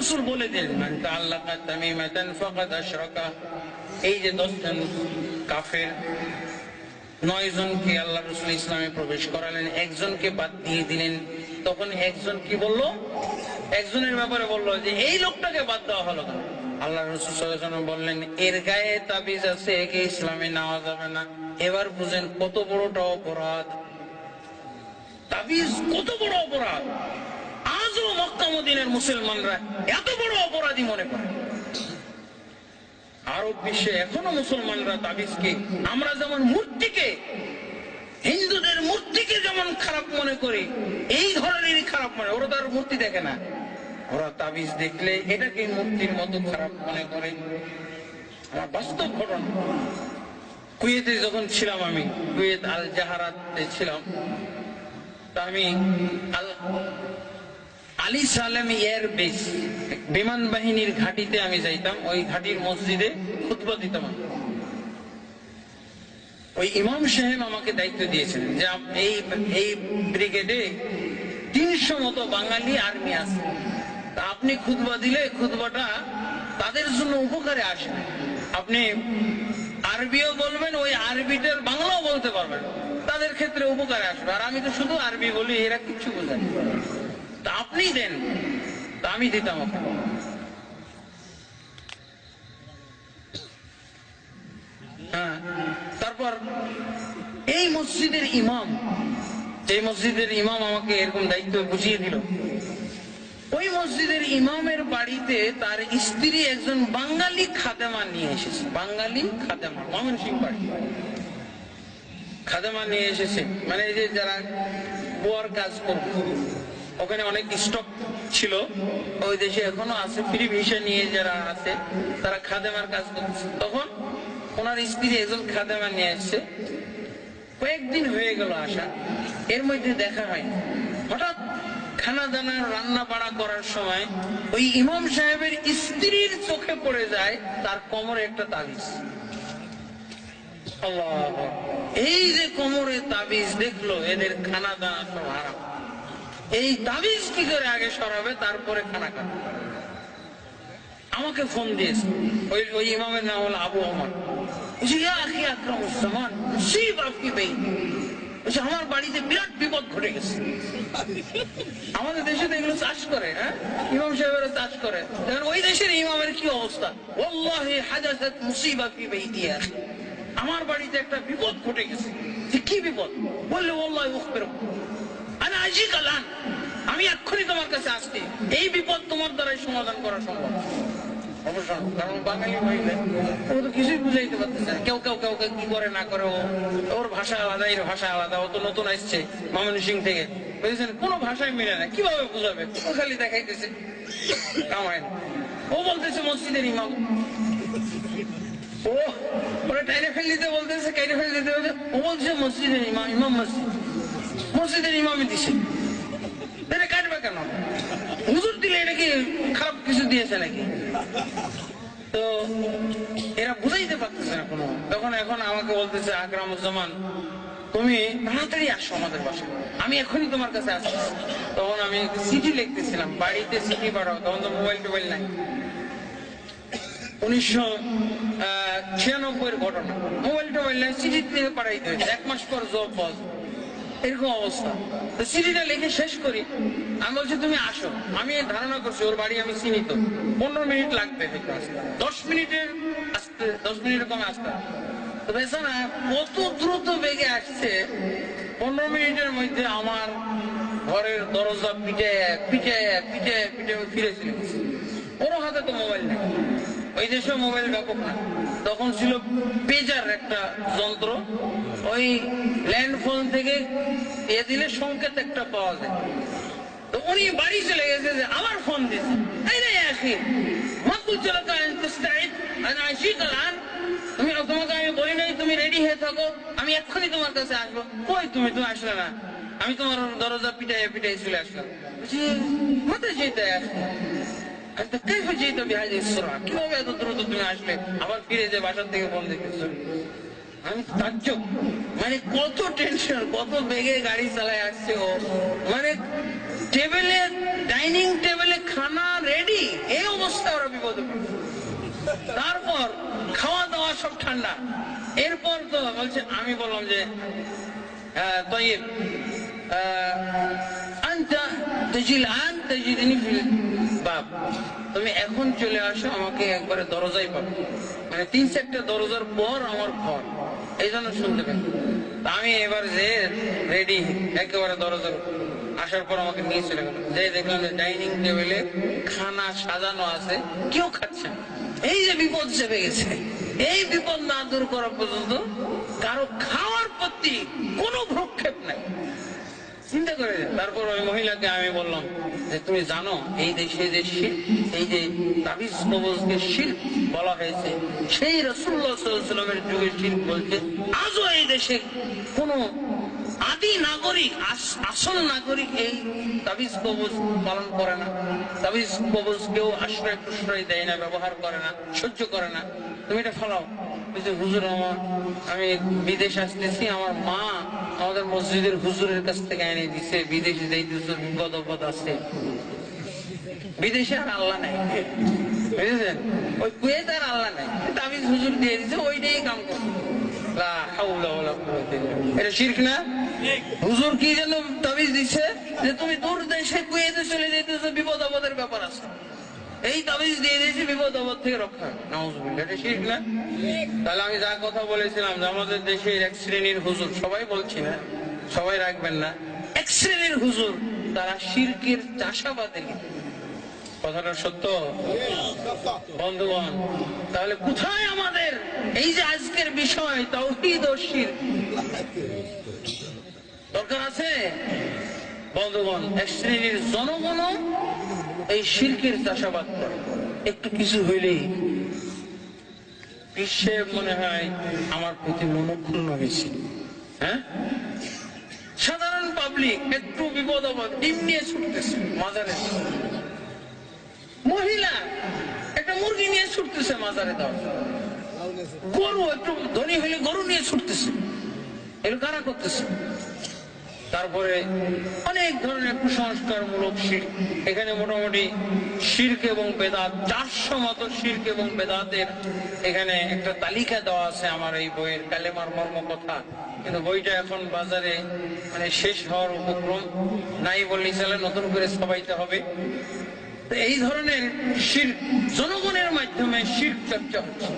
রসুল বলে দিলেন এই যে দশজন কাফের, নয় জনকে আল্লাহ রসুল ইসলামে প্রবেশ করালেন, একজনকে বাদ দিয়ে দিলেন। তখন একজন কি বলল? একজনের ব্যাপারে বলল যে, এই লোকটাকে বাদ দেওয়া হলো কেন? আল্লাহ রসুল বললেন, এর গায়ে তাবিজ আছে, একে ইসলামে নেওয়া যাবে না। এবার বুঝেন কত বড়টা অপরাধ। তাবিজ কত বড় অপরাধ। আজও মদিনের মুসলমানরা এত বড় অপরাধী মনে করে। আরব বিশ্বে এখনও মুসলমানরা তাবিজকে আমরা যেমন মূর্তিকে, হিন্দুদের মূর্তিকে যেমন খারাপ মনে করি, এই ধরনেরই খারাপ মনে, ওরা তার মূর্তি দেখে না। ওরা তাবিজ দেখলে এটাকে মূর্তির মতো খারাপ মনে করে। বাস্তব ঘটনা, কুয়েতে যখন ছিলাম আমি, কুয়েত আল জাহারাতে ছিলাম, তা আমি Al Ali Salem air base বিমান বাহিনীর ঘাটিতে আমি যাইতাম। ওই ঘাটির মসজিদে খুতবা দিতাম ওই ইমাম সাহেব আমাকে দায়িত্ব দিয়েছেন যে এই এই ব্রিগেডে তিনশো মতো বাঙালি আর্মি আছে। আপনি খুতবা দিলে খুতবাটা তাদের জন্য উপকারে আসে আপনি আরবিও বলবেন, ওই আরবিটার বাংলাও বলতে পারবেন। তাদের ক্ষেত্রে উপকারে আসবে। আর আমি তো শুধু আরবি বলি, এরা কিচ্ছু বোঝায় আপনি দেন। আমি দিতাম হ্যাঁ তারপর এই মসজিদের ইমাম যে মসজিদের ইমাম আমাকে এরকম দায়িত্ব বুঝিয়ে দিল। ওই মসজিদের ইমামের বাড়িতে তার স্ত্রী একজন বাঙালি খাদেমা নিয়ে এসেছে। বাঙালি খাদেমা মমন সিং বাড়ি। খাদেমা নিয়ে এসেছে। মানে এই যে যারা বোয়ার কাজ করবে ওখানে অনেক স্টক ছিল। ওই দেশে এখনও আছে। ফ্রি ভিসা নিয়ে যারা আছে, তারা খাদেমার কাজ করছে। তখন ওনার স্ত্রী একজন খাদেমা নিয়ে এসছে কয়েকদিন হয়ে গেল আসা এর মধ্যে দেখা হয়নি। হঠাৎ খানা দানা রান্না বাড়া করার সময় ওই ইমাম সাহেবের স্ত্রীর চোখে পড়ে যায়, তার কোমরে একটা তাবিজ। এই যে কোমরে তাবিজ দেখল, এদের খানা দানা সব হারাম। এই তাবিজ কি করে আগে সরাবে? তারপরে খানা খাবে। আমাকে ফোন দিয়েছে। ওই ওই ইমামের নাম হলো আবু আমার আমার বাড়িতে বিরাট বিপদ ঘটে গেছে। আমাদের দেশে তো এগুলো চাষ করে হ্যাঁ? ইমাম সাহেবেরা চাষ করে। ওই দেশের ইমামের কি অবস্থা? মুসিবা ফি বাইতি ইয়া আমার বাড়িতে একটা বিপদ ঘটে গেছে। কি বিপদ? বললে ওল্লাহি কালান আমি এক্ষুনি তোমার কাছে আসছি। এই বিপদ তোমার দ্বারাই সমাধান করা সম্ভব। অবশ্য কারণ বাঙালি হইলে ও তো কিছুই বুঝাইতে পারতেছে কেউ কেউ কি করে না করে ওর ভাষা আলাদা এর ভাষা আলাদা ও তো নতুন আসছে মামনি সিং থেকে। বুঝেছেন? কোনো ভাষায় মিলে না। কীভাবে বুঝাবে? ও খালি দেখাইতেছে। কামায় ও বলতেছে মসজিদের ইমাম। ও ওরা টাইনে ফেল দিতে বলতেছে কাইনে ফেল দিতে ও বলছে মসজিদের ইমাম ইমাম মসজিদ। মসজিদের ইমামই দিছে। এটা কাটবে কেন? হুজুর দিলে এটা কি খারাপ কিছু দিয়েছে নাকি? তো এরা বুঝাইতে পারতেছে না কোনো। তখন এখন আমাকে বলতেছে আকরামুজ্জামান তুমি তাড়াতাড়ি আসো আমাদের বাসায়। আমি এখনই তোমার কাছে আসছি। তখন আমি চিঠি লিখতেছিলাম, বাড়িতে চিঠি পাঠাও। তখন তো মোবাইল টোবাইল নাই। উনিশশো ছিয়ানব্বই এর ঘটনা। মোবাইল টোবাইল নাই চিঠি থেকে পাঠাইতে হয়েছে। এক মাস পর জব পাওয়া। এরকম অবস্থা। তো লিখে শেষ করি। আমি বলছি, তুমি আসো। আমি ধারণা করছি, ওর বাড়ি আমি চিনি তো। পনেরো মিনিট লাগবে দশ মিনিটের আসতে, দশ মিনিটের কমে আসতে তো কত দ্রুত বেগে আসছে, পনেরো মিনিটের মধ্যে আমার ঘরের দরজা পিটে পিটে পিটে পিটে ফিরে চলে গেছে। ওর হাতে তো মোবাইল নেই। ওই দেশে মোবাইল ব্যাপক না তখন ছিল পেজার একটা যন্ত্র। ওই ল্যান্ড ফোন থেকে এ দিলে সংকেত একটা পাওয়া যায়। তো উনি বাড়ি চলে গেছে যে ফোন তুমি আমি বলি নাই, তুমি রেডি হয়ে থাকো। আমি এক্ষুনি তোমার কাছে আসব। কই তুমি? আসলে না। আমি তোমার দরজা পিটাই পিটাই চলে আসলাম। কোথায় যেতে এত তুমি আবার ফিরে বাসার থেকে আমি মানে কত টেনশন কত বেগে গাড়ি চালায় আসছে ও। মানে টেবিলে ডাইনিং টেবিলে খানা রেডি এই অবস্থা ওরা বিপদ তারপর খাওয়া দাওয়া সব ঠান্ডা। এরপর তো বলছে, আমি বললাম যে তৈব تجي الآن تجدني في الباب তুমি এখন চলে আসো আমাকে একবারে দরজায় পাবে মানে তিন চারটা দরজার পর আমার ঘর এই জন্য শুনতে পেন তা আমি এবার যে রেডি একেবারে দরজার আসার পর আমাকে নিয়ে চলে গেল যে দেখলাম যে ডাইনিং টেবিলে খানা সাজানো আছে কেউ খাচ্ছে না। এই যে বিপদ চেপে গেছে এই বিপদ না দূর করা পর্যন্ত কারো খাওয়ার প্রতি করে। তারপর ওই মহিলাকে আমি বললাম যে, তুমি জানো, এই দেশে যে শিল্প, এই যে তাবিজ কবজকে শিল্প বলা হয়েছে, সেই রসুল্লাহ সাল্লামের যুগে শিল্প বলছে, আজও এই দেশে কোনো আদি নাগরিক আস- আসল নাগরিক এই তাবিজ কবজ পালন করে না। তাবিজ কবজ কেউ আশ্রয় প্রশ্রয় দেয় না ব্যবহার করে না সহ্য করে না। তুমি এটা ফলাও। বলছে, হুজুর আমার আমি বিদেশ আসতেছি আমার মা আমাদের মসজিদের হুজুরের কাছ থেকে এনে দিছে বিদেশে যাইতেছে বিপদ আপদ আছে। বিদেশে আর আল্লাহ নাই। বুঝেছেন? ওই কুয়েত আর আল্লাহ নাই। তাবিজ হুজুর দিয়ে দিছে ওইটাই কাম করে এটা শিরক না? হুজুর কি তাবিজ দিছে? যে তুমি দূর দেশে কুয়েতে চলে বিপদ আপদের ব্যাপার আছে। এই তাবিজ দিয়ে দিয়েছি, বিপদ আপদ থেকে রক্ষা। নাউজুবিল্লাহ, এটা শিরক না? তাহলে আমি যা কথা বলেছিলাম যে আমাদের দেশের এক শ্রেণির হুজুর, সবাই বলছি না, সবাই রাখবেন না। এক শ্রেণির হুজুর, তারা শিরকের চাষাবাদে। কথাটা সত্য? বন্ধুগণ, তাহলে কোথায় আমাদের এই যে আজকের বিষয়, তৌহিদ ও দরকার আছে? বন্ধুগণ, এক শ্রেণির জনগণ এই শিল্পের চাষাবাদ করে। একটু কিছু হইলেই বিশ্বে মনে হয় আমার প্রতি মনোক্ষুণ্ণ হয়েছে। হ্যাঁ? সাধারণ পাবলিক একটু বিপদ আপদ ডিম ছুটতেছে, মাজারে। মহিলা, একটা মুরগি নিয়ে ছুটতেছে মাজারে দাও। গরু একটু ধনী হলে গরু নিয়ে ছুটতেছে। এগুলো কারা করতেছে? তারপরে অনেক ধরনের কুসংস্কার মূলক শির। এখানে মোটামুটি শির্ক এবং বেদাত, চারশো মতো শির্ক এবং বেদাতের এখানে একটা তালিকা দেওয়া আছে আমার এই বইয়ের কালেমার মর্ম কথা। কিন্তু বইটা এখন বাজারে মানে শেষ হওয়ার উপক্রম। নাই বললেই চলে, নতুন করে সবাইতে হবে। তো এই ধরনের শির জনগণের মাধ্যমে শির চর্চা হচ্ছে।